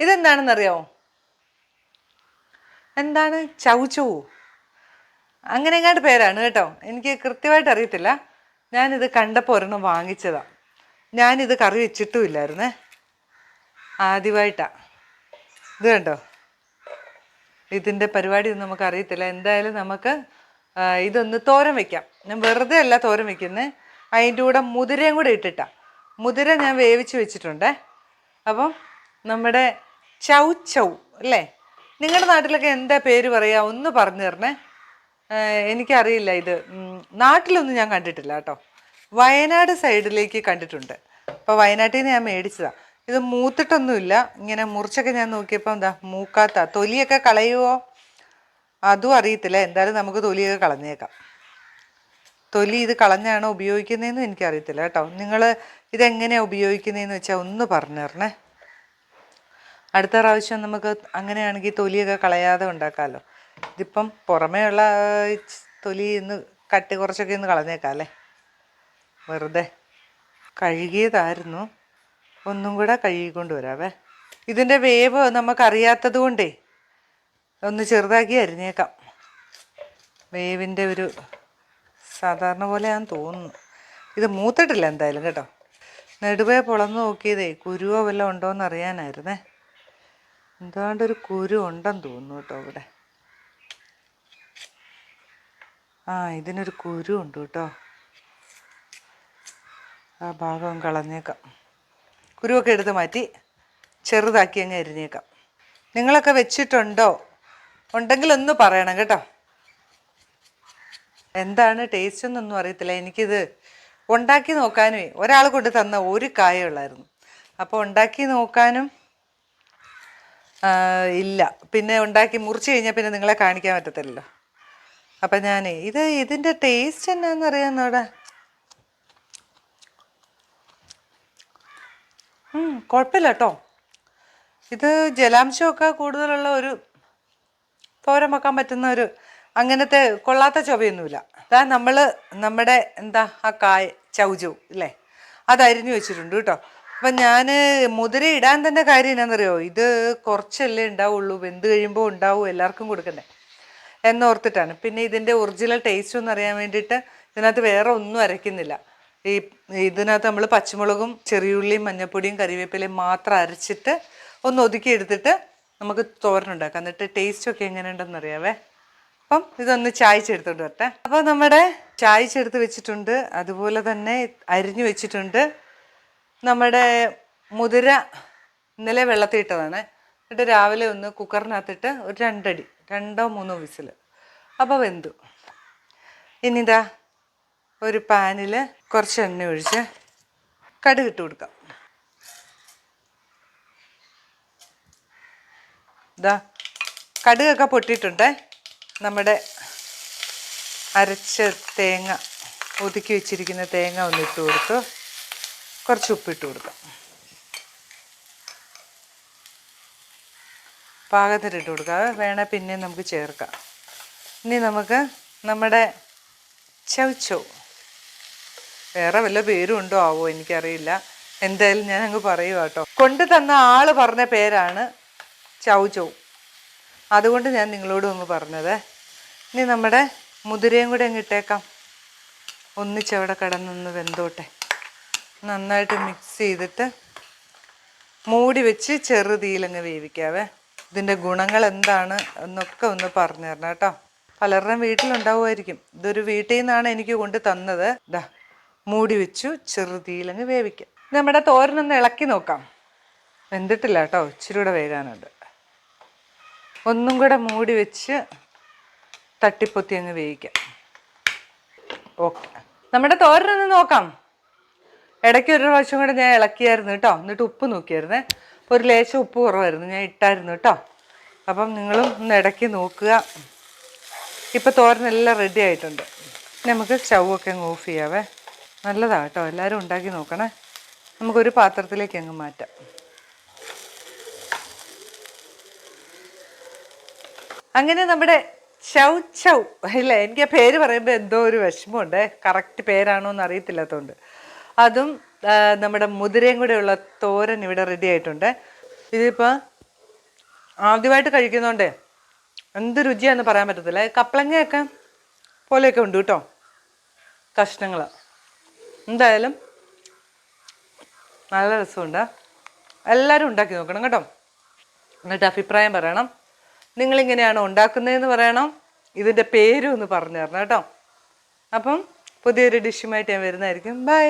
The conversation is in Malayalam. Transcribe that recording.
ഇതെന്താണെന്നറിയാമോ എന്താണ്? ചൗചൗ അങ്ങനെ എങ്ങാണ്ട് പേരാണ് കേട്ടോ. എനിക്ക് കൃത്യമായിട്ട് അറിയത്തില്ല. ഞാനിത് കണ്ടപ്പോൾ ഒരെണ്ണം വാങ്ങിച്ചതാ. ഞാനിത് കറി വെച്ചിട്ടും ഇല്ലായിരുന്നേ ആദ്യമായിട്ടാ. ഇത് കണ്ടോ? ഇതിന്റെ പരിപാടി ഒന്നും നമുക്ക് അറിയത്തില്ല എന്തായാലും നമുക്ക് ഇതൊന്ന് തോരൻ വെക്കാം. ഞാൻ വെറുതെ അല്ല തോരൻ വെക്കുന്നത് അതിന്റെ കൂടെ മുതിരയും കൂടെ ഇട്ടിട്ടാ. മുതിര ഞാൻ വേവിച്ച് വെച്ചിട്ടുണ്ടേ. അപ്പം നമ്മുടെ ചൗ ചൗ അല്ലേ? നിങ്ങളുടെ നാട്ടിലൊക്കെ എന്താ പേര് പറയാ? ഒന്ന് പറഞ്ഞു തരണേ. എനിക്കറിയില്ല ഇത്. നാട്ടിലൊന്നും ഞാൻ കണ്ടിട്ടില്ല കേട്ടോ. വയനാട് സൈഡിലേക്ക് കണ്ടിട്ടുണ്ട്. അപ്പോൾ വയനാട്ടിൽ നിന്ന് ഞാൻ മേടിച്ചതാണ് ഇത് മൂത്തിട്ടൊന്നുമില്ല. ഇങ്ങനെ മുറിച്ചൊക്കെ ഞാൻ നോക്കിയപ്പോൾ എന്താ മൂക്കാത്ത. തൊലിയൊക്കെ കളയുവോ? അതും അറിയത്തില്ല. എന്തായാലും നമുക്ക് തൊലിയൊക്കെ കളഞ്ഞേക്കാം. തൊലി ഇത് കളഞ്ഞാണോ ഉപയോഗിക്കുന്നതെന്നും എനിക്കറിയത്തില്ല കേട്ടോ. നിങ്ങൾ ഇതെങ്ങനെയാണ് ഉപയോഗിക്കുന്നതെന്ന് വെച്ചാൽ ഒന്ന് പറഞ്ഞു തരണേ. അടുത്ത പ്രാവശ്യം നമുക്ക് അങ്ങനെയാണെങ്കിൽ തൊലിയൊക്കെ കളയാതെ ഉണ്ടാക്കാമല്ലോ ഇതിപ്പം പുറമേ ഉള്ള തൊലി ഇന്ന് കട്ടി കുറച്ചൊക്കെ ഒന്ന് കളഞ്ഞേക്കാം അല്ലേ? വെറുതെ. കഴുകിയതായിരുന്നു. ഒന്നും കൂടെ കഴുകിക്കൊണ്ട് വരാവേ. ഇതിന്റെ വേവ് നമുക്കറിയാത്തത് കൊണ്ടേ ഒന്ന് ചെറുതാക്കി അരിഞ്ഞേക്കാം. വേവിന്റെ ഒരു സാധാരണ പോലെയാന്ന് തോന്നുന്നു. ഇത് മൂത്തിട്ടില്ല എന്തായാലും കേട്ടോ. നെടുവേ പൊളന്ന് നോക്കിയതേ കുരുവോ വല്ലതും ഉണ്ടോയെന്ന് അറിയാനായിരുന്നേ എന്താണ്ട് ഒരു കുരു ഉണ്ടെന്ന് തോന്നുന്നു കേട്ടോ ഇവിടെ ആ ഇതിനൊരു കുരു ഉണ്ട് കേട്ടോ. ആ ഭാഗം കളഞ്ഞേക്കാം. കുരുവൊക്കെ എടുത്ത് മാറ്റി ചെറുതാക്കി അങ്ങ് എരിഞ്ഞേക്കാം നിങ്ങളൊക്കെ വെച്ചിട്ടുണ്ടോ? ഉണ്ടെങ്കിൽ ഒന്ന് പറയണം കേട്ടോ. എന്താണ് ടേസ്റ്റ് എന്നൊന്നും അറിയത്തില്ല. എനിക്കിത് ഉണ്ടാക്കി നോക്കാനുമേ ഒരാൾ കൊണ്ട് തന്ന ഒരു കായ ഉള്ളായിരുന്നു. അപ്പോൾ ഉണ്ടാക്കി നോക്കാനും ഇല്ല. പിന്നെ ഉണ്ടാക്കി മുറിച്ച് കഴിഞ്ഞാൽ പിന്നെ നിങ്ങളെ കാണിക്കാൻ പറ്റത്തില്ലല്ലോ. അപ്പം ഞാൻ ഇത് ഇതിന്റെ ടേസ്റ്റ് എന്നാന്ന് അറിയാന്നോടെ. ഉം, കുഴപ്പമില്ല കേട്ടോ ഇത് ജലാംശമൊക്കെ കൂടുതലുള്ള ഒരു തോരൻ വെക്കാൻ പറ്റുന്ന ഒരു അങ്ങനത്തെ കൊള്ളാത്ത ചൊവയൊന്നുമില്ല. അതാ നമ്മൾ നമ്മുടെ എന്താ ആ കായ ചൗചവും ഇല്ലേ? അത് അരിഞ്ഞു വെച്ചിട്ടുണ്ട് കേട്ടോ അപ്പം ഞാൻ മുതിര ഇടാൻ തന്നെ കാര്യം എന്നാണെന്നറിയോ ഇത് കുറച്ചല്ലേ ഉണ്ടാവുള്ളൂ. വെന്ത് കഴിയുമ്പോൾ ഉണ്ടാവും. എല്ലാവർക്കും കൊടുക്കണ്ടേ? എന്നോർത്തിട്ടാണ്. പിന്നെ ഇതിന്റെ ഒറിജിനൽ ടേസ്റ്റ് ഒന്ന് അറിയാൻ വേണ്ടിയിട്ട് ഇതിനകത്ത് വേറെ ഒന്നും അരയ്ക്കുന്നില്ല. ഈ ഇതിനകത്ത് നമ്മൾ പച്ചമുളകും ചെറിയുള്ളിയും മഞ്ഞപ്പൊടിയും കറിവേപ്പിലയും മാത്രം അരച്ചിട്ട് ഒന്ന് ഒതുക്കി എടുത്തിട്ട് നമുക്ക് തോരനുണ്ടാക്കാം എന്നിട്ട് എങ്ങനെ ഉണ്ടെന്ന് അറിയാവേ അപ്പം ഇതൊന്ന് ചായച്ചെടുത്തോണ്ട് വരട്ടെ. അപ്പോൾ നമ്മുടെ ചായച്ചെടുത്ത് വെച്ചിട്ടുണ്ട്. അതുപോലെ തന്നെ അരിഞ്ഞു വെച്ചിട്ടുണ്ട്. നമ്മുടെ മുതിര ഇന്നലെ വെള്ളത്തിൽ ഇട്ടതാണ് എന്നിട്ട് രാവിലെ ഒന്ന് കുക്കറിനകത്തിട്ട് ഒരു രണ്ടടി രണ്ടോ മൂന്നോ വിസിൽ അപ്പോൾ വെന്തു. ഇനിതാ ഒരു പാനിൽ കുറച്ച് എണ്ണ ഒഴിച്ച് കടുക് ഇട്ട് കൊടുക്കാം. ഇതാ കടുകൊക്കെ പൊട്ടിയിട്ടുണ്ട്. നമ്മുടെ അരച്ച തേങ്ങ ഒതുക്കി വെച്ചിരിക്കുന്ന തേങ്ങ ഒന്ന് ഇട്ട് കൊടുത്തു. കുറച്ച് ഉപ്പിട്ട് കൊടുക്കാം. പാകത്തിലിട്ട് കൊടുക്കുക അത് വേണേൽ പിന്നെ നമുക്ക് ചേർക്കാം. ഇനി നമുക്ക് നമ്മുടെ ചവച്ചോ വേറെ വല്ല പേരും ഉണ്ടോ ആവോ എനിക്കറിയില്ല. എന്തായാലും ഞാൻ അങ്ങ് പറയുക കേട്ടോ. കൊണ്ടു തന്ന ആൾ പറഞ്ഞ പേരാണ് ചവച്ചോ അതുകൊണ്ട് ഞാൻ നിങ്ങളോടും ഒന്ന് പറഞ്ഞത് ഇനി നമ്മുടെ മുതിരയും കൂടെ അങ്ങ് ഇട്ടേക്കാം. ഒന്നിച്ചവിടെ കിടന്നൊന്ന് വെന്തോട്ടെ. നന്നായിട്ട് മിക്സ് ചെയ്തിട്ട് മൂടി വെച്ച് ചെറുതീലങ്ങ് വേവിക്കാവേ. ഇതിന്റെ ഗുണങ്ങൾ എന്താണ് എന്നൊക്കെ ഒന്ന് പറഞ്ഞു തരണം കേട്ടോ. പലരുടെയും വീട്ടിലുണ്ടാവുമായിരിക്കും. ഇതൊരു വീട്ടിൽ നിന്നാണ് എനിക്ക് കൊണ്ട് തന്നത്. ഇതാ മൂടി വെച്ചു ചെറുതീലങ്ങ് വേവിക്കാം. നമ്മുടെ തോരനൊന്ന് ഇളക്കി നോക്കാം. വെന്തിട്ടില്ല കേട്ടോ ഇച്ചിരി കൂടെ വേകാനുണ്ട്. ഒന്നും കൂടെ മൂടി വെച്ച് തട്ടിപ്പൊത്തി അങ്ങ് വേവിക്കാം. ഓക്കെ നമ്മുടെ തോരനൊന്ന് നോക്കാം. ഇടയ്ക്ക് ഒരു പ്രാവശ്യം കൂടെ ഞാൻ ഇളക്കിയായിരുന്നു കേട്ടോ. എന്നിട്ട് ഉപ്പ് നോക്കിയായിരുന്നേ. ഒരു ലേശം ഉപ്പ് കുറവായിരുന്നു. ഞാൻ ഇട്ടായിരുന്നു കേട്ടോ. അപ്പം നിങ്ങളും ഒന്ന് ഇടയ്ക്ക് നോക്കുക. ഇപ്പം തോരനെല്ലാം റെഡി ആയിട്ടുണ്ട്. നമുക്ക് സ്റ്റൗവൊക്കെ അങ്ങ് ഓഫ് ചെയ്യാവേ. നല്ലതാണ് കേട്ടോ. എല്ലാവരും ഉണ്ടാക്കി നോക്കണേ. നമുക്കൊരു പാത്രത്തിലേക്ക് അങ്ങ് മാറ്റാം. അങ്ങനെ നമ്മുടെ ചൗ ചൗ ഇല്ല എനിക്ക് ആ പേര് പറയുമ്പോൾ എന്തോ ഒരു വിഷമമുണ്ട്. കറക്റ്റ് പേരാണോ എന്ന് അറിയത്തില്ലാത്തതുകൊണ്ട് അതും നമ്മുടെ മുതിരയും കൂടെയുള്ള തോരൻ ഇവിടെ റെഡി ആയിട്ടുണ്ട്. ഇതിപ്പോൾ ആദ്യമായിട്ട് കഴിക്കുന്നതുകൊണ്ട് എന്ത് രുചിയാന്ന് പറയാൻ പറ്റത്തില്ല. കപ്പളങ്ങയൊക്കെ പോലെയൊക്കെ ഉണ്ട് കേട്ടോ. കഷ്ണങ്ങൾ എന്തായാലും നല്ല രസമുണ്ട്. എല്ലാവരും ഉണ്ടാക്കി നോക്കണം കേട്ടോ. എന്നിട്ട് അഭിപ്രായം പറയണം. നിങ്ങളിങ്ങനെയാണോ ഉണ്ടാക്കുന്നതെന്ന് പറയണം. ഇതിന്റെ പേരും ഒന്ന് പറഞ്ഞു തരണം കേട്ടോ. അപ്പം പുതിയൊരു ഡിഷുമായിട്ട് ഞാൻ വരുന്നതായിരിക്കും. ബൈ